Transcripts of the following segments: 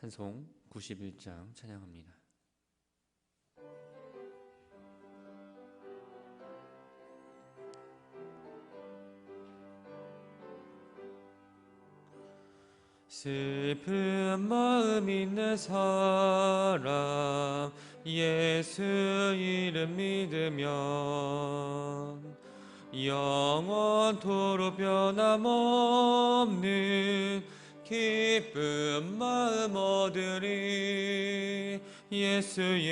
찬송 91장 찬양합니다. 슬픈 마음 있는 사람 예수 이름 믿으면 영원토록 변함없는 기쁜 마음 얻으리. 예수의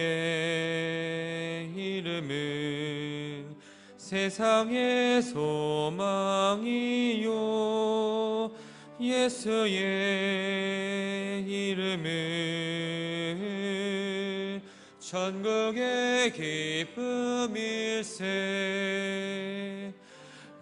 이름은 세상의 소망이요. 예수의 이름은 천국의 기쁨일세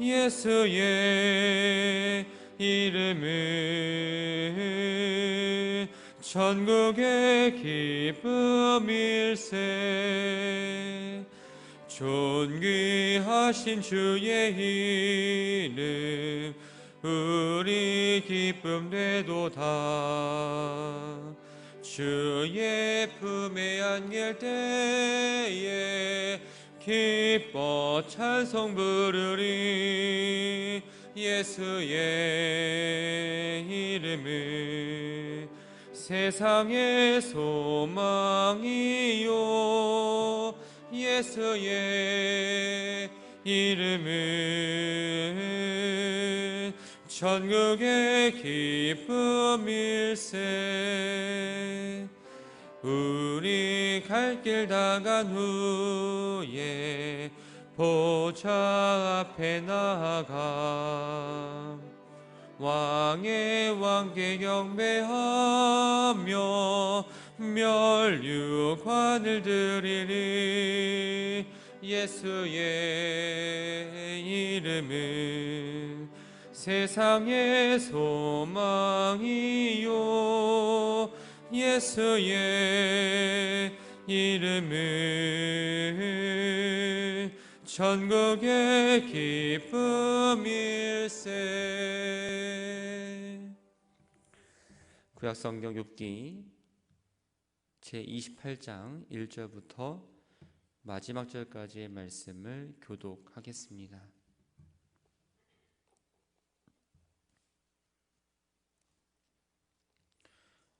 예수의 이름은 천국의 기쁨일세. 존귀하신 주의 이름 우리 기쁨 되도다. 주의 품에 안길 때에 기뻐 찬송 부르리 예수의 이름은 세상의 소망이요 예수의 이름은 천국의 기쁨일세 우리 갈 길 다 간 후에 보좌 앞에 나아가 왕의 왕께 경배하며 멸류관을 드리리 예수의 이름은 세상의 소망이요 예수의 이름은 천국의 기쁨일세 구약성경 6기 제28장 1절부터 마지막 절까지의 말씀을 교독하겠습니다.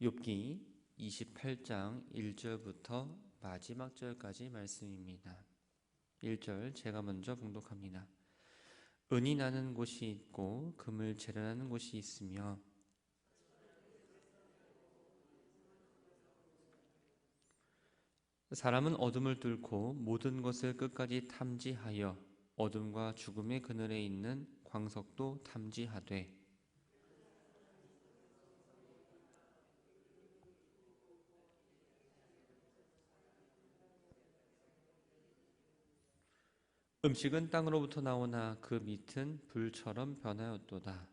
욥기 28장 1절부터 마지막 절까지 말씀입니다. 1절 제가 먼저 봉독합니다. 은이 나는 곳이 있고 금을 재련하는 곳이 있으며 사람은 어둠을 뚫고 모든 것을 끝까지 탐지하여 어둠과 죽음의 그늘에 있는 광석도 탐지하되 음식은 땅으로부터 나오나 그 밑은 불처럼 변하였도다.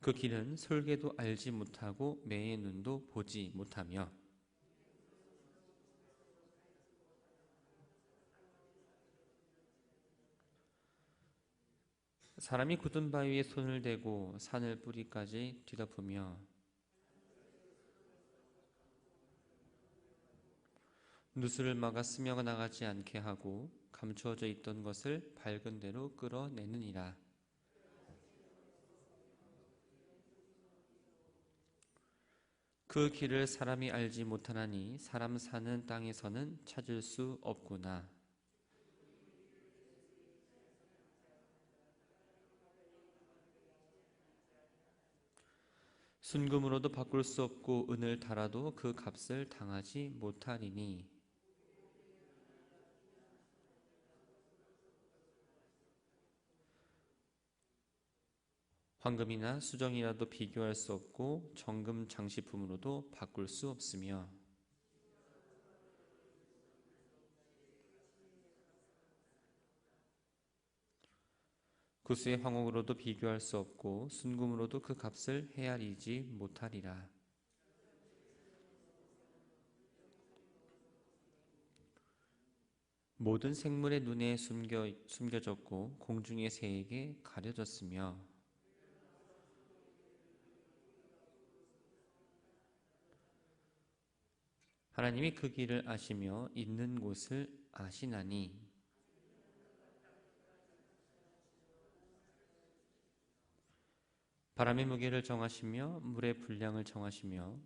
그 길은 설계도 알지 못하고 매의 눈도 보지 못하며 사람이 굳은 바위 위에 손을 대고 산을 뿌리까지 뒤덮으며 누수를 막아 스며가 나가지 않게 하고 감추어져 있던 것을 밝은 대로 끌어내느니라. 그 길을 사람이 알지 못하나니 사람 사는 땅에서는 찾을 수 없구나. 순금으로도 바꿀 수 없고 은을 달아도 그 값을 당하지 못하리니 황금이나 수정이라도 비교할 수 없고 정금 장식품으로도 바꿀 수 없으며 구수의 황옥으로도 비교할 수 없고 순금으로도 그 값을 헤아리지 못하리라. 모든 생물의 눈에 숨겨, 숨겨졌고 공중의 새에게 가려졌으며 하나님이 그 길을 아시며 있는 곳을 아시나니. 바람의 무게를 정하시며 물의 분량을 정하시며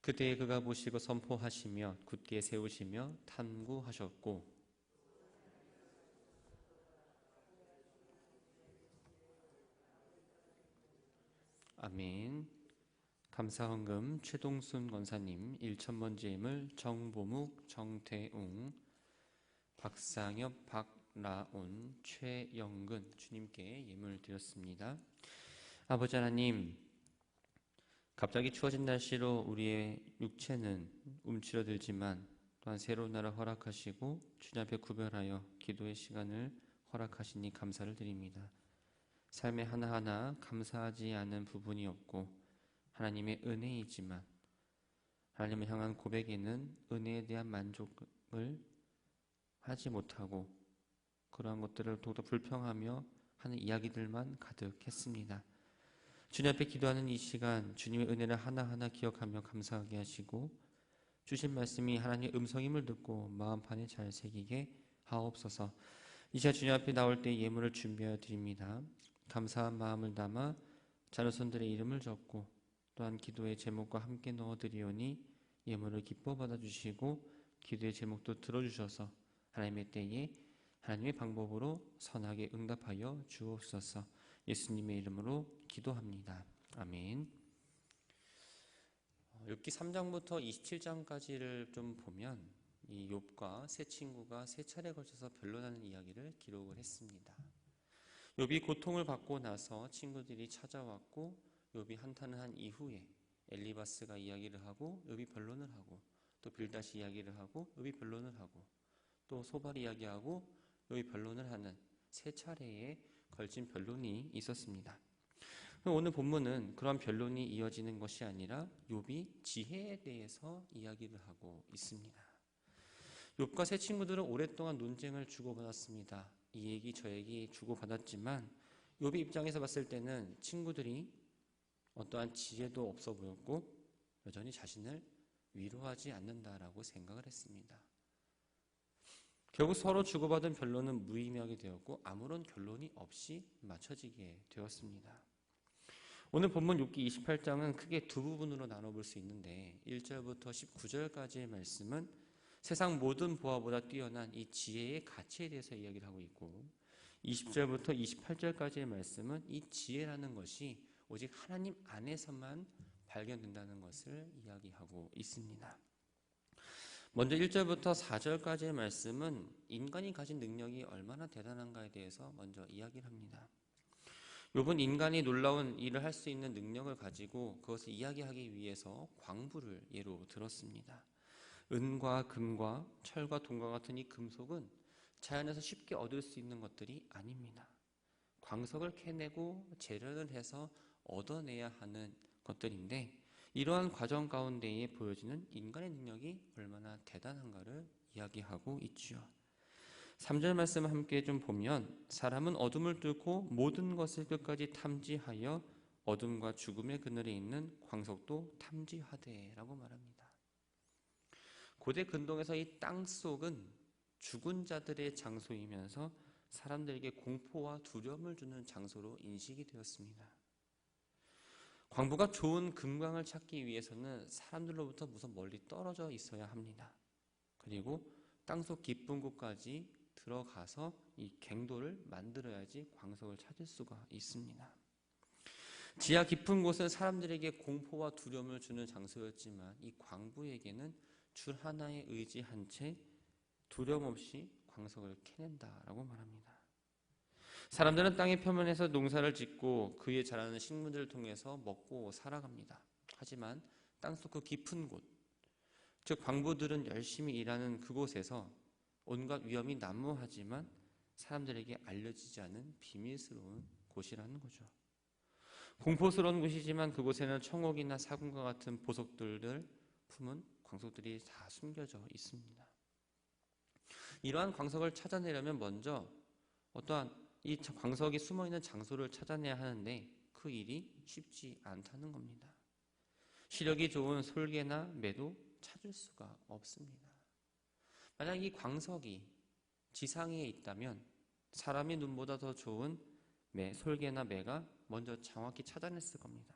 그때에 그가 보시고 선포하시며 굳게 세우시며 탐구하셨고 아멘. 감사 헌금 최동순 권사님 1천번 제임을 정보묵 정태웅 박상엽 박라온 최영근 주님께 예물 드렸습니다. 아버지 하나님 갑자기 추워진 날씨로 우리의 육체는 움츠러들지만 또한 새로운 날을 허락하시고 주님 앞에 구별하여 기도의 시간을 허락하시니 감사를 드립니다. 삶의 하나하나 감사하지 않은 부분이 없고 하나님의 은혜이지만 하나님을 향한 고백에는 은혜에 대한 만족을 하지 못하고 그러한 것들을 더욱더 불평하며 하는 이야기들만 가득했습니다. 주님 앞에 기도하는 이 시간 주님의 은혜를 하나하나 기억하며 감사하게 하시고 주신 말씀이 하나님의 음성임을 듣고 마음판에 잘 새기게 하옵소서. 이제 주님 앞에 나올 때 예물을 준비하여 드립니다. 감사한 마음을 담아 자녀손들의 이름을 적고 또한 기도의 제목과 함께 넣어드리오니 예물을 기뻐 받아주시고 기도의 제목도 들어주셔서 하나님의 때에 하나님의 방법으로 선하게 응답하여 주옵소서 예수님의 이름으로 기도합니다. 아멘. 욥기 3장부터 27장까지를 좀 보면 이 욥과 세 친구가 세 차례 걸쳐서 변론하는 이야기를 기록을 했습니다. 욥이 고통을 받고 나서 친구들이 찾아왔고 욥이 한탄을 한 이후에 엘리바스가 이야기를 하고 욥이 변론을 하고 또 빌다시 이야기를 하고 욥이 변론을 하고 또 소발 이야기하고 욥이 변론을 하는 세 차례에 걸친 변론이 있었습니다. 오늘 본문은 그런 변론이 이어지는 것이 아니라 욥이 지혜에 대해서 이야기를 하고 있습니다. 욥과 세 친구들은 오랫동안 논쟁을 주고받았습니다. 이 얘기 저 얘기 주고받았지만 욥의 입장에서 봤을 때는 친구들이 어떠한 지혜도 없어 보였고 여전히 자신을 위로하지 않는다라고 생각을 했습니다. 결국 서로 주고받은 변론은 무의미하게 되었고 아무런 결론이 없이 맞춰지게 되었습니다. 오늘 본문 6기 28장은 크게 두 부분으로 나눠볼 수 있는데 1절부터 19절까지의 말씀은 세상 모든 보화보다 뛰어난 이 지혜의 가치에 대해서 이야기를 하고 있고 20절부터 28절까지의 말씀은 이 지혜라는 것이 오직 하나님 안에서만 발견된다는 것을 이야기하고 있습니다. 먼저 1절부터 4절까지의 말씀은 인간이 가진 능력이 얼마나 대단한가에 대해서 먼저 이야기를 합니다. 요번 인간이 놀라운 일을 할 수 있는 능력을 가지고 그것을 이야기하기 위해서 광부를 예로 들었습니다. 은과 금과 철과 동과 같은 이 금속은 자연에서 쉽게 얻을 수 있는 것들이 아닙니다. 광석을 캐내고 재련을 해서 얻어내야 하는 것들인데 이러한 과정 가운데에 보여지는 인간의 능력이 얼마나 대단한가를 이야기하고 있죠. 3절 말씀 함께 좀 보면 사람은 어둠을 뚫고 모든 것을 끝까지 탐지하여 어둠과 죽음의 그늘에 있는 광석도 탐지하되라고 말합니다. 고대 근동에서 이 땅 속은 죽은 자들의 장소이면서 사람들에게 공포와 두려움을 주는 장소로 인식이 되었습니다. 광부가 좋은 금광을 찾기 위해서는 사람들로부터 우선 멀리 떨어져 있어야 합니다. 그리고 땅속 깊은 곳까지 들어가서 이 갱도를 만들어야지 광석을 찾을 수가 있습니다. 지하 깊은 곳은 사람들에게 공포와 두려움을 주는 장소였지만 이 광부에게는 줄 하나에 의지한 채 두려움 없이 광석을 캐낸다라고 말합니다. 사람들은 땅의 표면에서 농사를 짓고 그에 자라는 식물들을 통해서 먹고 살아갑니다. 하지만 땅속 그 깊은 곳, 즉 광부들은 열심히 일하는 그곳에서 온갖 위험이 난무하지만 사람들에게 알려지지 않은 비밀스러운 곳이라는 거죠. 공포스러운 곳이지만 그곳에는 청옥이나 사군과 같은 보석들을 품은 광석들이 다 숨겨져 있습니다. 이러한 광석을 찾아내려면 먼저 어떠한 이 광석이 숨어 있는 장소를 찾아내야 하는데 그 일이 쉽지 않다는 겁니다. 시력이 좋은 솔개나 매도 찾을 수가 없습니다. 만약 이 광석이 지상에 있다면 사람의 눈보다 더 좋은 매, 솔개나 매가 먼저 정확히 찾아냈을 겁니다.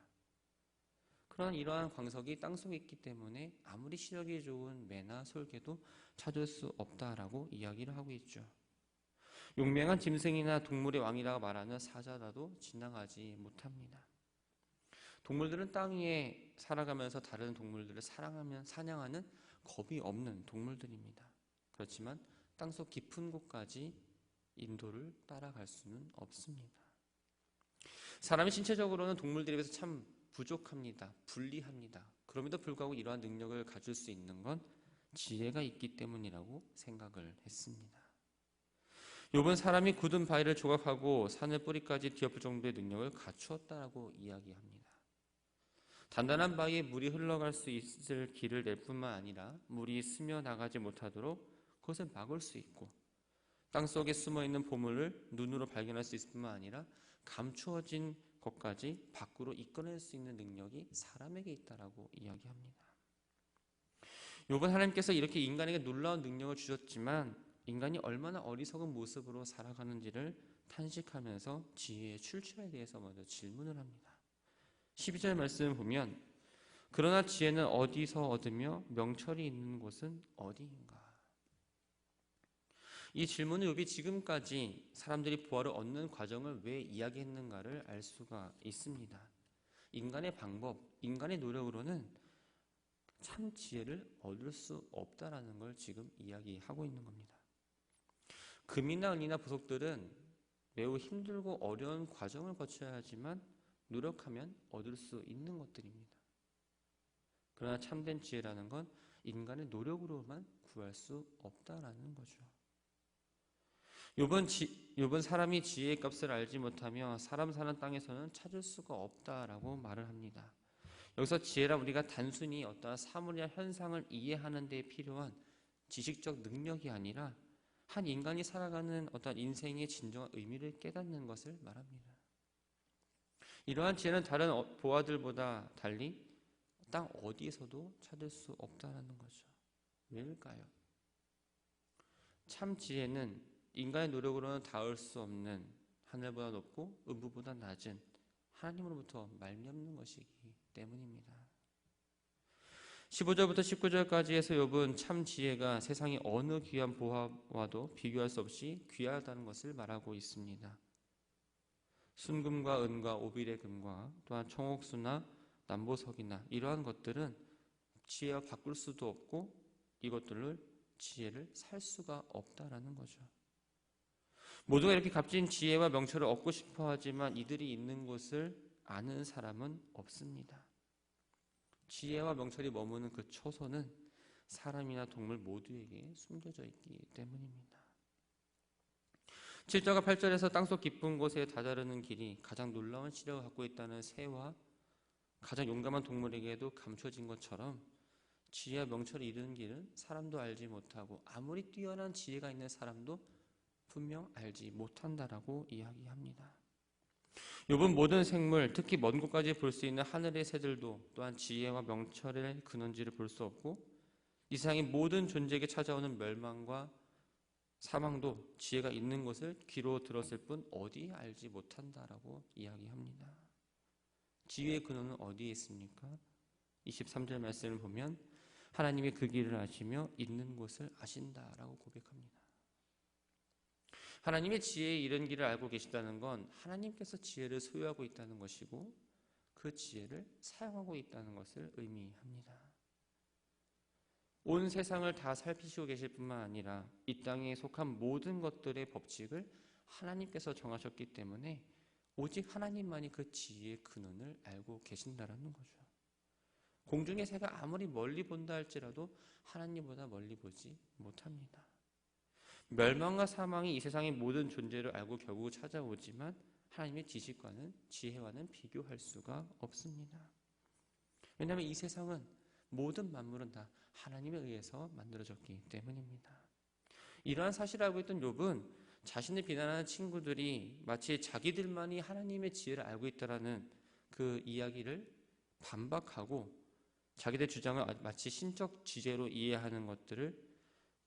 그러나 이러한 광석이 땅속에 있기 때문에 아무리 시력이 좋은 매나 솔개도 찾을 수 없다라고 이야기를 하고 있죠. 용맹한 짐승이나 동물의 왕이라고 말하는 사자라도 지나가지 못합니다. 동물들은 땅 위에 살아가면서 다른 동물들을 사랑하면 사냥하는 겁이 없는 동물들입니다. 그렇지만 땅속 깊은 곳까지 인도를 따라갈 수는 없습니다. 사람이 신체적으로는 동물들에 비해서 참 부족합니다. 불리합니다. 그럼에도 불구하고 이러한 능력을 가질 수 있는 건 지혜가 있기 때문이라고 생각을 했습니다. 욥은 사람이 굳은 바위를 조각하고 산을 뿌리까지 뒤엎을 정도의 능력을 갖추었다라고 이야기합니다. 단단한 바위에 물이 흘러갈 수 있을 길을 낼 뿐만 아니라 물이 스며 나가지 못하도록 그것을 막을 수 있고 땅 속에 숨어 있는 보물을 눈으로 발견할 수 있을 뿐만 아니라 감추어진 것까지 밖으로 이끌어낼 수 있는 능력이 사람에게 있다라고 이야기합니다. 요번 하나님께서 이렇게 인간에게 놀라운 능력을 주셨지만 인간이 얼마나 어리석은 모습으로 살아가는지를 탄식하면서 지혜의 출처에 대해서 먼저 질문을 합니다. 12절 말씀을 보면 그러나 지혜는 어디서 얻으며 명철이 있는 곳은 어디인가? 이 질문을 욥이 지금까지 사람들이 부활을 얻는 과정을 왜 이야기했는가를 알 수가 있습니다. 인간의 방법, 인간의 노력으로는 참 지혜를 얻을 수 없다라는 걸 지금 이야기하고 있는 겁니다. 금이나 은이나 부속들은 매우 힘들고 어려운 과정을 거쳐야 하지만 노력하면 얻을 수 있는 것들입니다. 그러나 참된 지혜라는 건 인간의 노력으로만 구할 수 없다라는 거죠. 요번 지, 요번 사람이 지혜의 값을 알지 못하며 사람 사는 땅에서는 찾을 수가 없다라고 말을 합니다. 여기서 지혜라 우리가 단순히 어떠한 사물이나 현상을 이해하는 데 필요한 지식적 능력이 아니라 한 인간이 살아가는 어떤 인생의 진정한 의미를 깨닫는 것을 말합니다. 이러한 지혜는 다른 어, 보아들보다 달리 땅 어디에서도 찾을 수 없다라는 거죠. 왜일까요? 참 지혜는 인간의 노력으로는 닿을 수 없는 하늘보다 높고 음부보다 낮은 하나님으로부터 말미암는 것이기 때문입니다. 15절부터 19절까지 해서 욥은 참 지혜가 세상의 어느 귀한 보화와도 비교할 수 없이 귀하다는 것을 말하고 있습니다. 순금과 은과 오빌의 금과 또한 청옥수나 남보석이나 이러한 것들은 지혜와 바꿀 수도 없고 이것들을 지혜를 살 수가 없다라는 거죠. 모두가 이렇게 값진 지혜와 명철을 얻고 싶어 하지만 이들이 있는 곳을 아는 사람은 없습니다. 지혜와 명철이 머무는 그 초소는 사람이나 동물 모두에게 숨겨져 있기 때문입니다. 7절과 8절에서 땅속 깊은 곳에 다다르는 길이 가장 놀라운 시력을 갖고 있다는 새와 가장 용감한 동물에게도 감춰진 것처럼 지혜와 명철을 이루는 길은 사람도 알지 못하고 아무리 뛰어난 지혜가 있는 사람도 분명 알지 못한다라고 이야기합니다. 욥은 모든 생물, 특히 먼 곳까지 볼 수 있는 하늘의 새들도 또한 지혜와 명철의 근원지를 볼 수 없고 이 세상의 모든 존재에게 찾아오는 멸망과 사망도 지혜가 있는 것을 귀로 들었을 뿐 어디 알지 못한다라고 이야기합니다. 지혜의 근원은 어디에 있습니까? 23절 말씀을 보면 하나님이 그 길을 아시며 있는 곳을 아신다라고 고백합니다. 하나님의 지혜에 이른 길을 알고 계시다는 건 하나님께서 지혜를 소유하고 있다는 것이고 그 지혜를 사용하고 있다는 것을 의미합니다. 온 세상을 다 살피시고 계실 뿐만 아니라 이 땅에 속한 모든 것들의 법칙을 하나님께서 정하셨기 때문에 오직 하나님만이 그 지혜의 근원을 알고 계신다라는 거죠. 공중의 새가 아무리 멀리 본다 할지라도 하나님보다 멀리 보지 못합니다. 멸망과 사망이 이 세상의 모든 존재를 알고 결국 찾아오지만 하나님의 지식과는 지혜와는 비교할 수가 없습니다. 왜냐하면 이 세상은 모든 만물은 다 하나님에 의해서 만들어졌기 때문입니다. 이러한 사실을 알고 있던 욥은 자신을 비난하는 친구들이 마치 자기들만이 하나님의 지혜를 알고 있다라는 그 이야기를 반박하고 자기들 주장을 마치 신적 지혜로 이해하는 것들을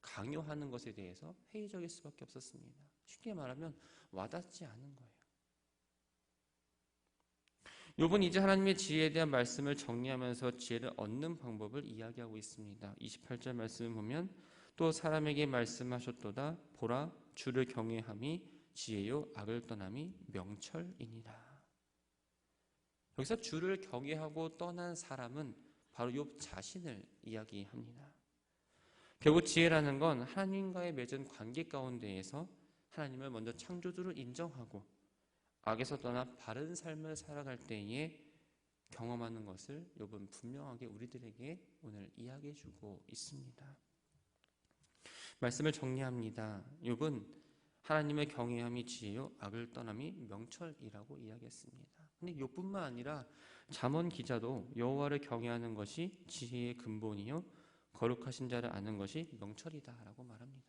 강요하는 것에 대해서 회의적일 수밖에 없었습니다. 쉽게 말하면 와닿지 않은 거예요. 욥은 이제 하나님의 지혜에 대한 말씀을 정리하면서 지혜를 얻는 방법을 이야기하고 있습니다. 28절 말씀을 보면 또 사람에게 말씀하셨도다 보라 주를 경외함이 지혜요 악을 떠남이 명철이니라. 여기서 주를 경외하고 떠난 사람은 바로 욥 자신을 이야기합니다. 결국 지혜라는 건 하나님과의 맺은 관계 가운데에서 하나님을 먼저 창조주로 인정하고 악에서 떠나 바른 삶을 살아갈 때에 경험하는 것을 욥은 분명하게 우리들에게 오늘 이야기해 주고 있습니다. 말씀을 정리합니다. 욥은 하나님의 경외함이 지혜요 악을 떠남이 명철이라고 이야기했습니다. 근데 욥뿐만 아니라 잠언 기자도 여호와를 경외하는 것이 지혜의 근본이요 거룩하신 자를 아는 것이 명철이다라고 말합니다.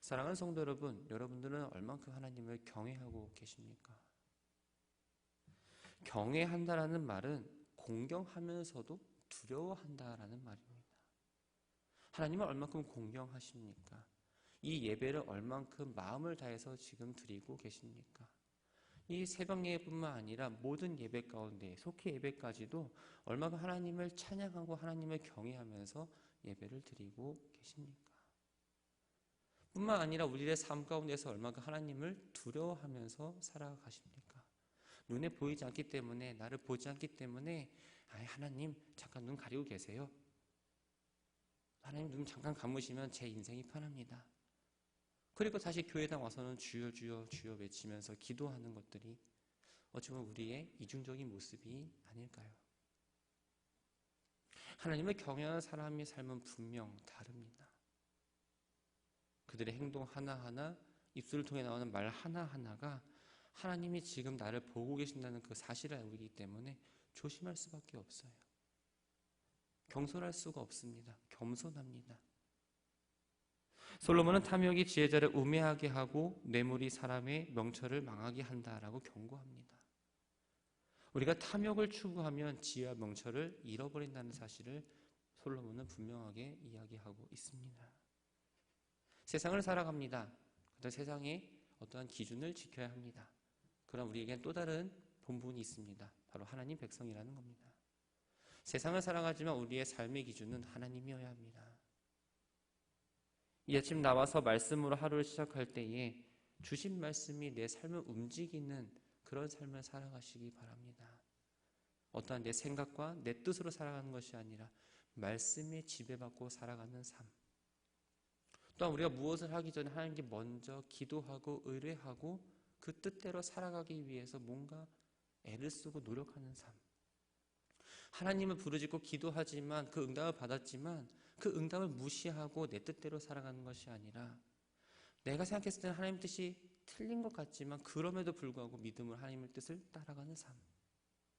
사랑하는 성도 여러분, 여러분들은 얼만큼 하나님을 경외하고 계십니까? 경외한다라는 말은 공경하면서도 두려워한다라는 말입니다. 하나님을 얼만큼 공경하십니까? 이 예배를 얼만큼 마음을 다해서 지금 드리고 계십니까? 이 새벽 예배뿐만 아니라 모든 예배 가운데 속히 예배까지도 얼마나 하나님을 찬양하고 하나님을 경외하면서 예배를 드리고 계십니까? 뿐만 아니라 우리의 삶 가운데서 얼마나 하나님을 두려워하면서 살아가십니까? 눈에 보이지 않기 때문에 나를 보지 않기 때문에 아 하나님 잠깐 눈 가리고 계세요. 하나님 눈 잠깐 감으시면 제 인생이 편합니다. 그리고 다시 교회당 와서는 주여 주여 주여 외치면서 기도하는 것들이 어쩌면 우리의 이중적인 모습이 아닐까요? 하나님을 경외하는 사람의 삶은 분명 다릅니다. 그들의 행동 하나하나, 입술을 통해 나오는 말 하나하나가 하나님이 지금 나를 보고 계신다는 그 사실을 알고 있기 때문에 조심할 수밖에 없어요. 경솔할 수가 없습니다. 겸손합니다. 솔로몬은 탐욕이 지혜자를 우매하게 하고 뇌물이 사람의 명철을 망하게 한다라고 경고합니다. 우리가 탐욕을 추구하면 지혜와 명철을 잃어버린다는 사실을 솔로몬은 분명하게 이야기하고 있습니다. 세상을 살아갑니다. 어떤 세상에 어떠한 기준을 지켜야 합니다. 그럼 우리에겐 또 다른 본분이 있습니다. 바로 하나님 백성이라는 겁니다. 세상을 살아가지만 우리의 삶의 기준은 하나님이어야 합니다. 이 아침 나와서 말씀으로 하루를 시작할 때에 주신 말씀이 내 삶을 움직이는 그런 삶을 살아가시기 바랍니다. 어떠한 내 생각과 내 뜻으로 살아가는 것이 아니라 말씀에 지배받고 살아가는 삶. 또한 우리가 무엇을 하기 전에 하나님께 먼저 기도하고 의뢰하고 그 뜻대로 살아가기 위해서 뭔가 애를 쓰고 노력하는 삶. 하나님을 부르짖고 기도하지만 그 응답을 받았지만 그 응답을 무시하고 내 뜻대로 살아가는 것이 아니라 내가 생각했을 때는 하나님 뜻이 틀린 것 같지만 그럼에도 불구하고 믿음으로 하나님의 뜻을 따라가는 삶.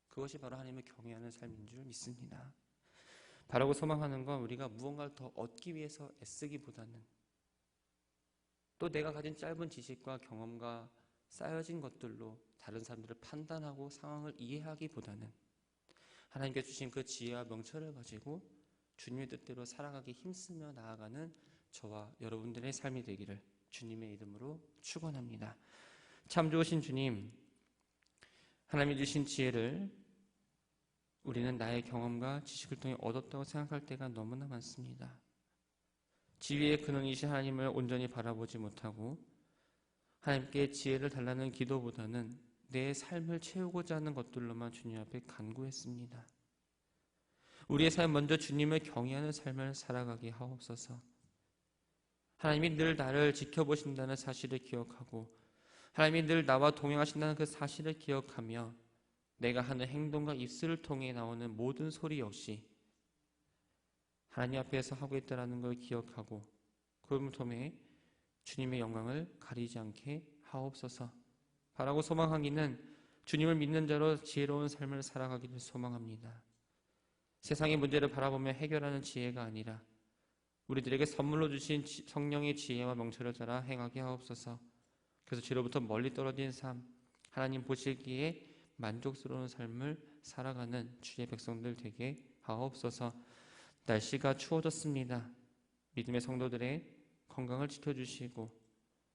그것이 바로 하나님을 경외하는 삶인 줄 믿습니다. 바라고 소망하는 건 우리가 무언가를 더 얻기 위해서 애쓰기보다는 또 내가 가진 짧은 지식과 경험과 쌓여진 것들로 다른 사람들을 판단하고 상황을 이해하기보다는 하나님께 주신 그 지혜와 명철을 가지고 주님의 뜻대로 살아가기 힘쓰며 나아가는 저와 여러분들의 삶이 되기를 주님의 이름으로 축원합니다. 참 좋으신 주님, 하나님이 주신 지혜를 우리는 나의 경험과 지식을 통해 얻었다고 생각할 때가 너무나 많습니다. 지위의 근원이신 하나님을 온전히 바라보지 못하고 하나님께 지혜를 달라는 기도보다는 내 삶을 채우고자 하는 것들로만 주님 앞에 간구했습니다. 우리의 삶 먼저 주님을 경외하는 삶을 살아가게 하옵소서. 하나님이 늘 나를 지켜보신다는 사실을 기억하고 하나님이 늘 나와 동행하신다는 그 사실을 기억하며 내가 하는 행동과 입술을 통해 나오는 모든 소리 역시 하나님 앞에서 하고 있다는 걸 기억하고 그걸 통해 주님의 영광을 가리지 않게 하옵소서. 바라고 소망하기는 주님을 믿는 자로 지혜로운 삶을 살아가기를 소망합니다. 세상의 문제를 바라보며 해결하는 지혜가 아니라 우리들에게 선물로 주신 성령의 지혜와 명철을 따라 행하게 하옵소서. 그래서 죄로부터 멀리 떨어진 삶, 하나님 보시기에 만족스러운 삶을 살아가는 주의 백성들 되게 하옵소서. 날씨가 추워졌습니다. 믿음의 성도들의 건강을 지켜주시고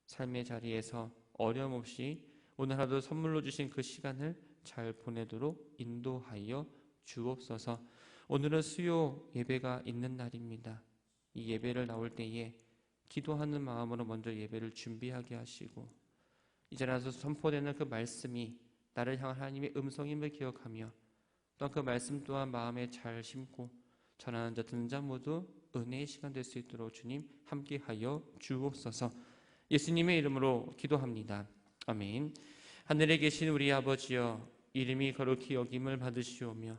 삶의 자리에서 어려움 없이 오늘 하루 선물로 주신 그 시간을 잘 보내도록 인도하여 주옵소서. 오늘은 수요 예배가 있는 날입니다. 이 예배를 나올 때에 기도하는 마음으로 먼저 예배를 준비하게 하시고 이제 나서 선포되는 그 말씀이 나를 향한 하나님의 음성임을 기억하며 또한 그 말씀 또한 마음에 잘 심고 전하는 자 듣는 자 모두 은혜의 시간 될 수 있도록 주님 함께하여 주옵소서 예수님의 이름으로 기도합니다. 아멘 하늘에 계신 우리 아버지여 이름이 거룩히 여김을 받으시오며